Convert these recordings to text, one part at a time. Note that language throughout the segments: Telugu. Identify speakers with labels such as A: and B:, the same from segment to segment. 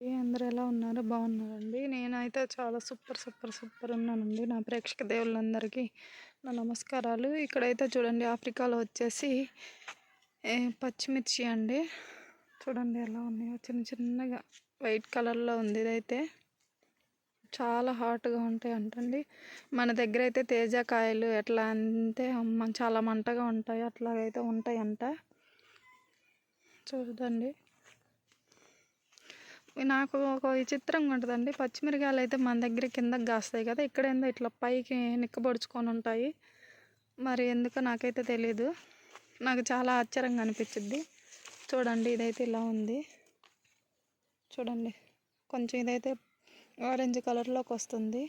A: అందరూ ఎలా ఉన్నారు? బాగున్నారండి. నేనైతే చాలా సూపర్ సూపర్ సూపర్ ఉన్నానండి. నా ప్రేక్షక దేవుళ్ళందరికీ నా నమస్కారాలు. ఇక్కడైతే చూడండి ఆఫ్రికాలో వచ్చేసి పచ్చిమిర్చి అండి. చూడండి ఎలా ఉన్నాయో. చిన్న చిన్నగా వైట్ కలర్లో ఉంది ఇదైతే. చాలా హాట్గా ఉంటాయి అంటండి మన దగ్గర అయితే తేజకాయలు ఎట్లా అంటే చాలా మంటగా ఉంటాయి. అట్లాగైతే ఉంటాయి అంట చూడండి. నాకు ఒక విచిత్రంగా ఉంటుందండి. పచ్చిమిరకాయలు అయితే మన దగ్గర కిందకి కాస్తాయి కదా ఇక్కడ ఏందో ఇట్లా పైకి నిక్కబొడుచుకొని ఉంటాయి. మరి ఎందుకో నాకైతే తెలీదు. నాకు చాలా ఆశ్చర్యంగా అనిపించింది చూడండి ఇదైతే ఇలా ఉంది. చూడండి కొంచెం ఇదైతే ఆరెంజ్ కలర్లోకి వస్తుంది.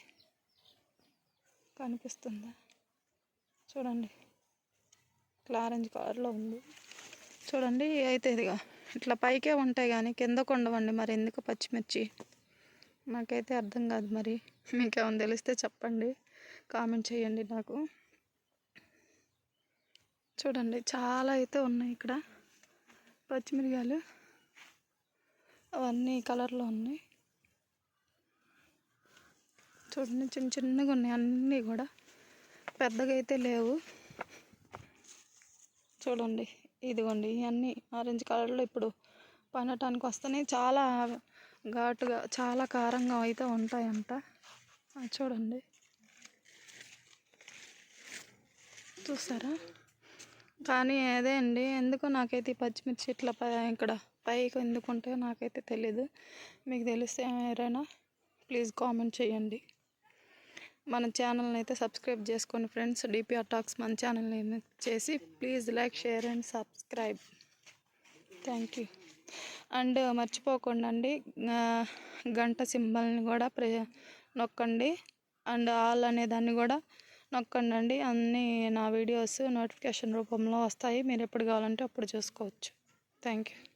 A: కనిపిస్తుందా? చూడండి ఇట్లా ఆరెంజ్ కలర్లో ఉంది. చూడండి అయితే ఇదిగా. ఇట్లా పైకే ఉంటాయి కానీ కిందకు ఉండవండి మరి ఎందుకు పచ్చిమిర్చి? నాకైతే అర్థం కాదు మరి. మీకు ఏమైనా తెలిస్తే చెప్పండి. కామెంట్ చేయండి నాకు. చూడండి చాలా అయితే ఉన్నాయి ఇక్కడ పచ్చిమిరకాయలు. అవన్నీ కలర్లో ఉన్నాయి. చూడండి చిన్న చిన్నగా ఉన్నాయి. అన్నీ కూడా పెద్దగా అయితే లేవు. చూడండి ఇదిగోండి ఇవన్నీ ఆరెంజ్ కలర్లో ఇప్పుడు పండటానికి వస్తేనే చాలా ఘాటుగా చాలా కారంగా అయితే ఉంటాయంట. చూడండి. చూసారా? కానీ అదే అండి ఎందుకు నాకైతే ఈ పచ్చిమిర్చి ఇట్లా ఇక్కడ పైకి ఎందుకు నాకైతే తెలీదు. మీకు తెలిస్తే ఎవరైనా ప్లీజ్ కామెంట్ చేయండి. మన ఛానల్ని అయితే సబ్స్క్రైబ్ చేసుకోండి ఫ్రెండ్స్ డిపిఆర్ టాక్స్ మన ఛానల్ని చేసి please like share and subscribe thank you and మర్చిపోకుండా అండి గంట సింబల్ని కూడా ప్రే నొక్కండి. అండ్ ఆల్ అనే దాన్ని కూడా నొక్కండి అండి. అన్నీ నా వీడియోస్ నోటిఫికేషన్ రూపంలో వస్తాయి. మీరు ఎప్పుడు కావాలంటే అప్పుడు చూసుకోవచ్చు. Thank you